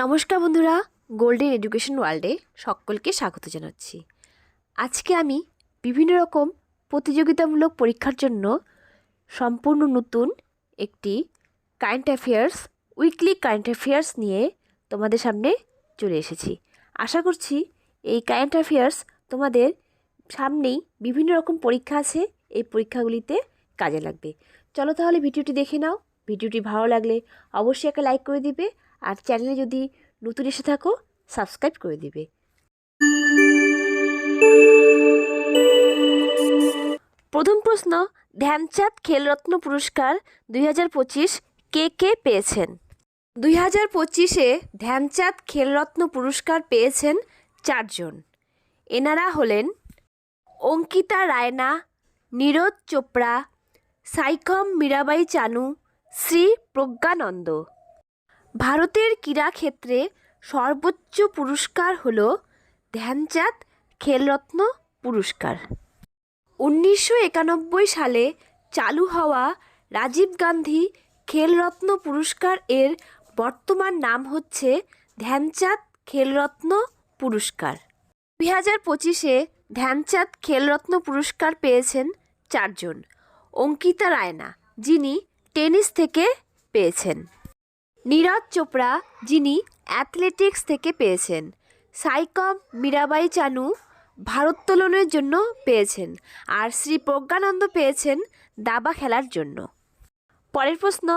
নমস্কার বন্ধুরা golden education ওয়ার্ল্ডে সকলকে স্বাগত জানাচ্ছি। আজকে আমি বিভিন্ন রকম প্রতিযোগিতামূলক পরীক্ষার জন্য সম্পূর্ণ নতুন একটি current affairs weekly current affairs নিয়ে তোমাদের সামনে চলে এসেছি। আশা করছি এই কারেন্ট অ্যাফেয়ার্স তোমাদের সামনেই বিভিন্ন রকম পরীক্ষা আছে, এই পরীক্ষাগুলিতে কাজে লাগবে। চলো তাহলে ভিডিওটি দেখে নাও। ভিডিওটি ভালো লাগলে অবশ্যই একটা লাইক করে দিবে আর চ্যানেলে যদি নতুন এসে থাকো সাবস্ক্রাইব করে দিবে। প্রথম প্রশ্ন, ধ্যানচাঁদ খেলরত্ন পুরস্কার দুই হাজার পঁচিশ কে কে পেয়েছেন? দুই হাজার পঁচিশে ধ্যানচাঁদ খেলরত্ন পুরস্কার পেয়েছেন চারজন। এনারা হলেন অঙ্কিতা রায়না, নীরজ চোপড়া, সাইখম মীরাবাই চানু, শ্রী প্রজ্ঞানন্দ। ভারতের ক্রীড়াক্ষেত্রে সর্বোচ্চ পুরস্কার হল ধ্যানচাঁদ খেলরত্ন পুরস্কার। উনিশশো একানব্বই সালে চালু হওয়া রাজীব গান্ধী খেলরত্ন পুরস্কার এর বর্তমান নাম হচ্ছে ধ্যানচাঁদ খেলরত্ন পুরস্কার। দুই হাজার পঁচিশে ধ্যানচাঁদ খেলরত্ন পুরস্কার পেয়েছেন চারজন, অঙ্কিতা রায়না, যিনি টেনিস থেকে পেয়েছেন। নীরজ চোপড়া যিনি অ্যাথলেটিক্স থেকে পেয়েছেন, সাইকম মীরাবাই চানু ভারোত্তোলনের জন্য পেয়েছেন আর শ্রী প্রজ্ঞানন্দ পেয়েছেন দাবা খেলার জন্য। পরের প্রশ্ন,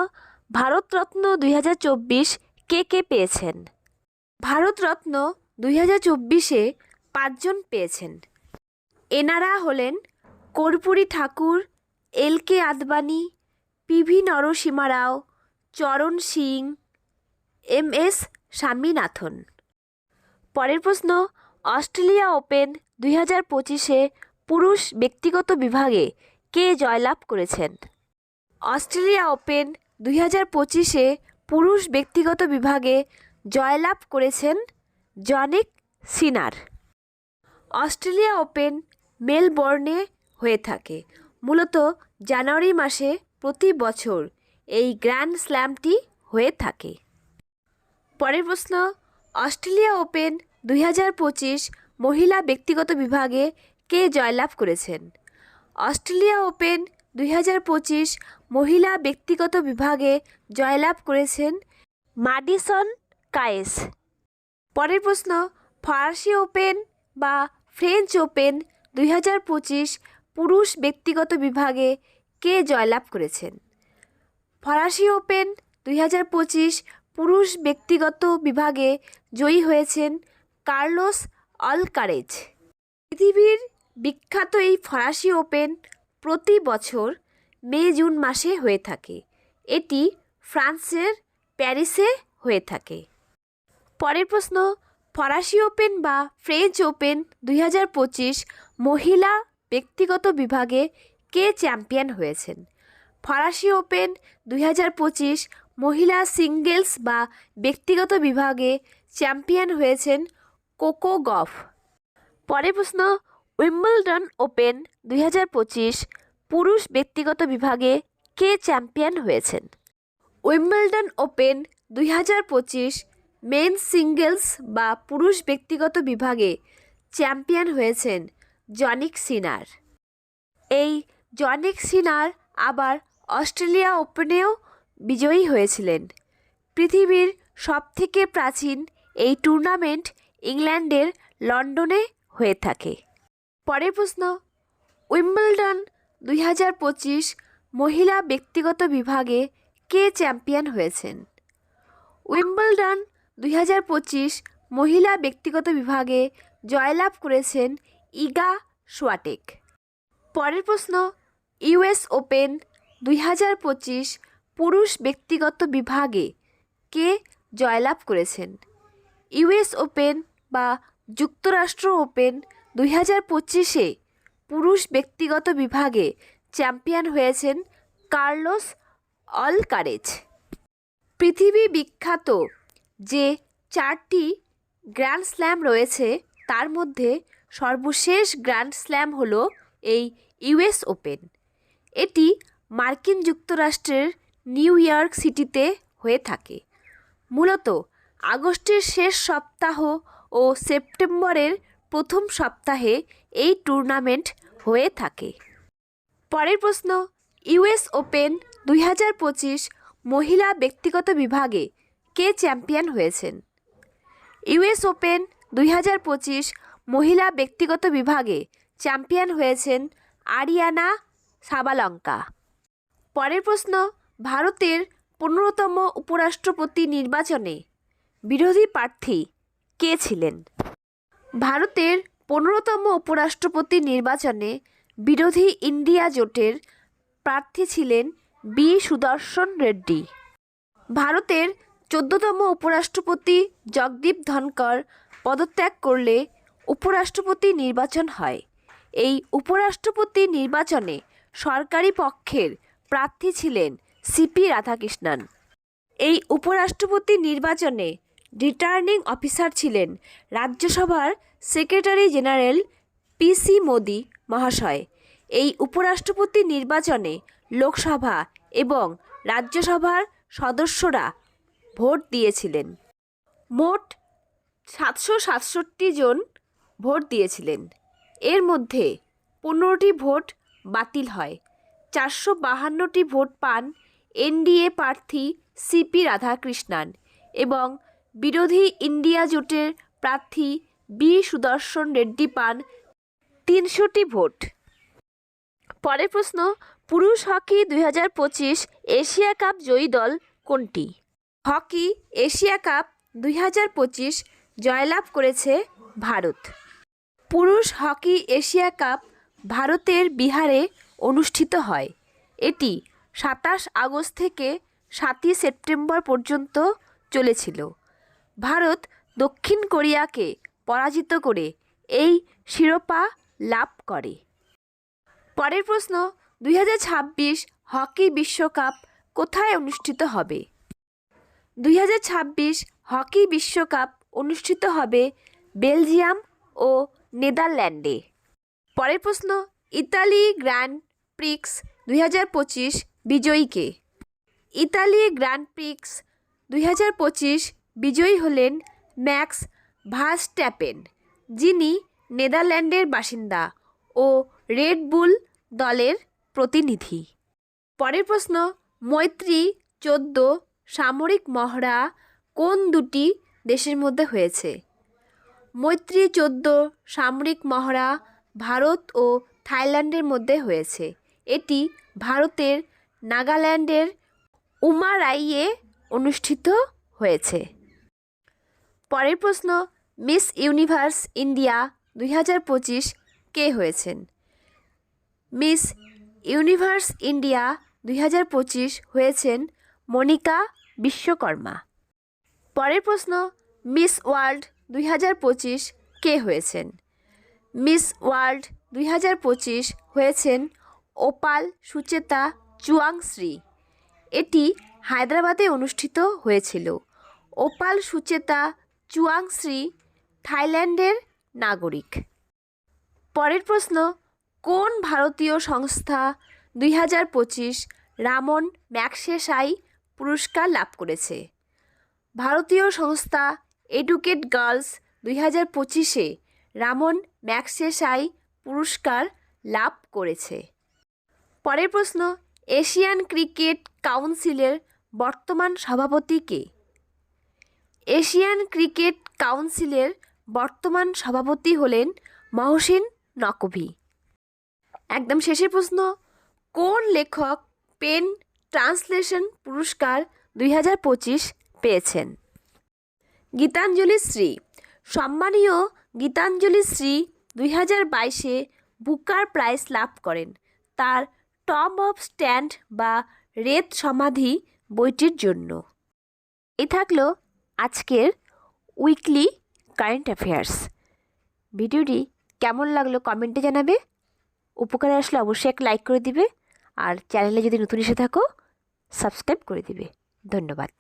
ভারতরত্ন দুই হাজার চব্বিশ কে কে পেয়েছেন? ভারতরত্ন দুই হাজার চব্বিশে পাঁচজন পেয়েছেন। এনারা হলেন কর্পূরী ঠাকুর, এল কে আদবানি পিভি নরসীমা রাও, চরণ সিং এম এস স্বামীনাথন। পরের প্রশ্ন, অস্ট্রেলিয়া ওপেন দুই হাজার পঁচিশে পুরুষ ব্যক্তিগত বিভাগে কে জয়লাভ করেছেন? অস্ট্রেলিয়া ওপেন দুই হাজার পঁচিশে পুরুষ ব্যক্তিগত বিভাগে জয়লাভ করেছেন জনিক সিনার। অস্ট্রেলিয়া ওপেন মেলবোর্নে হয়ে থাকে। মূলত জানুয়ারি মাসে প্রতি বছর এই গ্র্যান্ড স্ল্যামটি হয়ে থাকে। পরের প্রশ্ন, অস্ট্রেলিয়া ওপেন দুই হাজার পঁচিশ মহিলা ব্যক্তিগত বিভাগে কে জয়লাভ করেছেন? অস্ট্রেলিয়া ওপেন দুই হাজার পঁচিশ মহিলা ব্যক্তিগত বিভাগে জয়লাভ করেছেন মাডিসন কায়েস। পরের প্রশ্ন, ফরাসি ওপেন বা ফ্রেঞ্চ ওপেন দুই হাজার পঁচিশ পুরুষ ব্যক্তিগত বিভাগে কে জয়লাভ করেছেন? ফরাসি ওপেন দুই হাজার পঁচিশ পুরুষ ব্যক্তিগত বিভাগে জয়ী হয়েছেন কার্লোস অলকারেজ পৃথিবীর বিখ্যাত এই ফরাসি ওপেন প্রতি বছর মে, জুন মাসে হয়ে থাকে। এটি ফ্রান্সের প্যারিসে হয়ে থাকে। পরের প্রশ্ন, ফরাসি ওপেন বা ফ্রেঞ্চ ওপেন দুই হাজার পঁচিশ মহিলা ব্যক্তিগত বিভাগে কে চ্যাম্পিয়ন হয়েছেন? ফরাসি ওপেন দুই হাজার পঁচিশ মহিলা সিঙ্গেলস বা ব্যক্তিগত বিভাগে চ্যাম্পিয়ন হয়েছেন কোকো গফ। পরের প্রশ্ন, উইম্বলডন ওপেন দুই হাজার পঁচিশ পুরুষ ব্যক্তিগত বিভাগে কে চ্যাম্পিয়ন হয়েছেন? উইম্বলডন ওপেন দুই হাজার পঁচিশ মেন সিঙ্গেলস বা পুরুষ ব্যক্তিগত বিভাগে চ্যাম্পিয়ন হয়েছেন জনিক সিনার। এই জনিক সিনার আবার অস্ট্রেলিয়া ওপেনেও বিজয়ী হয়েছিলেন। পৃথিবীর সবথেকে প্রাচীন এই টুর্নামেন্ট ইংল্যান্ডের লন্ডনে হয়ে থাকে। পরের প্রশ্ন, উইম্বলডন দুই হাজার পঁচিশ মহিলা ব্যক্তিগত বিভাগে কে চ্যাম্পিয়ন হয়েছেন? উইম্বলডন দুই হাজার পঁচিশ মহিলা ব্যক্তিগত বিভাগে জয়লাভ করেছেন ইগা সোয়াটেক। পরের প্রশ্ন, ইউএস ওপেন দুই হাজার পঁচিশ পুরুষ ব্যক্তিগত বিভাগে কে জয়লাভ করেছেন? ইউএস ওপেন বা যুক্তরাষ্ট্র ওপেন দুই হাজার পঁচিশে পুরুষ ব্যক্তিগত বিভাগে চ্যাম্পিয়ন হয়েছেন কার্লোস অলকারেজ। পৃথিবী বিখ্যাত যে চারটি গ্র্যান্ড স্ল্যাম রয়েছে, তার মধ্যে সর্বশেষ গ্র্যান্ড স্ল্যাম হলো এই ইউএস ওপেন। এটি মার্কিন যুক্তরাষ্ট্রের নিউ ইয়র্ক সিটিতে হয়ে থাকে। মূলত আগস্টের শেষ সপ্তাহ ও সেপ্টেম্বরের প্রথম সপ্তাহে এই টুর্নামেন্ট হয়ে থাকে। পরের প্রশ্ন, ইউএস ওপেন দুই হাজার পঁচিশ মহিলা ব্যক্তিগত বিভাগে কে চ্যাম্পিয়ন হয়েছেন? ইউএস ওপেন দুই হাজার পঁচিশ মহিলা ব্যক্তিগত বিভাগে চ্যাম্পিয়ন হয়েছেন আরিয়ানা সাবালঙ্কা। পরের প্রশ্ন ভারতের পনেরোতম উপরাষ্ট্রপতি নির্বাচনে বিরোধী প্রার্থী কে ছিলেন? ভারতের পনেরোতম উপরাষ্ট্রপতি নির্বাচনে বিরোধী ইন্ডিয়া জোটের প্রার্থী ছিলেন বি সুদর্শন রেড্ডি। ভারতের চোদ্দতম উপরাষ্ট্রপতি জগদীপ ধনকর পদত্যাগ করলে উপরাষ্ট্রপতি নির্বাচন হয়। এই উপরাষ্ট্রপতি নির্বাচনে সরকারি পক্ষের প্রার্থী ছিলেন সিপি রাধাকৃষ্ণন। এই উপরাষ্ট্রপতি নির্বাচনে রিটার্নিং অফিসার ছিলেন রাজ্যসভার সেক্রেটারি জেনারেল পিসি মোদি মহাশয়। এই উপরাষ্ট্রপতি নির্বাচনে লোকসভা এবং রাজ্যসভার সদস্যরা ভোট দিয়েছিলেন। মোট সাতশো সাতষট্টি জন ভোট দিয়েছিলেন। এর মধ্যে পনেরোটি ভোট বাতিল হয়। চারশো বাহান্নটি ভোট পান এনডিএ প্রার্থী সিপি রাধাকৃষ্ণান এবং বিরোধী ইন্ডিয়া জোটের প্রার্থী বি সুদর্শন রেড্ডি পান তিনশোটি ভোট। পরের প্রশ্ন, পুরুষ হকি দুই হাজার পঁচিশ এশিয়া কাপ জয়ী দল কোনটি? হকি এশিয়া কাপ দুই হাজার পঁচিশ জয়লাভ করেছে ভারত। পুরুষ হকি এশিয়া কাপ ভারতের বিহারে অনুষ্ঠিত হয়। এটি সাতাশ আগস্ট থেকে সাতই সেপ্টেম্বর পর্যন্ত চলেছিল। ভারত দক্ষিণ কোরিয়াকে পরাজিত করে এই শিরোপা লাভ করে। পরের প্রশ্ন, দুই হাজার ছাব্বিশ হকি বিশ্বকাপ কোথায় অনুষ্ঠিত হবে? দুই হাজার ছাব্বিশ হকি বিশ্বকাপ অনুষ্ঠিত হবে বেলজিয়াম ও নেদারল্যান্ডে। পরের প্রশ্ন, ইতালি গ্র্যান্ড প্রিক্স দুই হাজার পঁচিশ বিজয়ীকে। ইতালি গ্র্যান্ড প্রিক্স দুই হাজার পঁচিশ বিজয়ী হলেন ম্যাক্স ভাস্ট্যাপেন, যিনি নেদারল্যান্ডের বাসিন্দা ও রেড বুল দলের প্রতিনিধি। পরের প্রশ্ন, মৈত্রী চোদ্দ সামরিক মহড়া কোন দুটি দেশের মধ্যে হয়েছে? মৈত্রী চোদ্দ সামরিক মহড়া ভারত ও থাইল্যান্ডের মধ্যে হয়েছে। এটি ভারতের নাগাল্যান্ডের উমারাইয়ে অনুষ্ঠিত হয়েছে। পরের প্রশ্ন, মিস ইউনিভার্স ইন্ডিয়া দুই হাজার পঁচিশ কে হয়েছেন? মিস ইউনিভার্স ইন্ডিয়া দুই হাজার পঁচিশ হয়েছেন মনিকা বিশ্বকর্মা। পরের প্রশ্ন, মিস ওয়ার্ল্ড দুই হাজার পঁচিশ কে হয়েছেন? মিস ওয়ার্ল্ড দুই হাজার পঁচিশ হয়েছেন ওপাল সুচেতা চুয়াংশ্রী। এটি হায়দ্রাবাদে অনুষ্ঠিত হয়েছিল। ওপাল সুচেতা চুয়াংশ্রী, থাইল্যান্ডের নাগরিক। পরের প্রশ্ন, কোন ভারতীয় সংস্থা দুই হাজার পঁচিশ রামন ম্যাকসেসাই পুরস্কার লাভ করেছে? ভারতীয় সংস্থা এডুকেট গার্লস দুই হাজার পঁচিশে রামন ম্যাকসেসাই পুরস্কার লাভ করেছে। পরের প্রশ্ন এশিয়ান ক্রিকেট কাউন্সিলের বর্তমান সভাপতি কে? এশিয়ান ক্রিকেট কাউন্সিলের বর্তমান সভাপতি হলেন মহসিন নকভি। একদম শেষের প্রশ্ন, কোন লেখক পেন ট্রান্সলেশন পুরস্কার দুই হাজার পঁচিশ পেয়েছেন? গীতাঞ্জলি শ্রী। সম্মানীয় গীতাঞ্জলি শ্রী দুই হাজার বাইশে বুকার প্রাইজ লাভ করেন। তার টম অফ স্ট্যান্ড বা রেত সমাধি বইটির জন্য। এ থাকল আজকের উইকলি কারেন্ট অ্যাফেয়ার্স। ভিডিওটি কেমন লাগল কমেন্টে জানাবে। উপকারে আসলে অবশ্যই এক লাইক করে দিবে। আর চ্যানেলে যদি নতুন এসে থাকো, সাবস্ক্রাইব করে দিবে। ধন্যবাদ।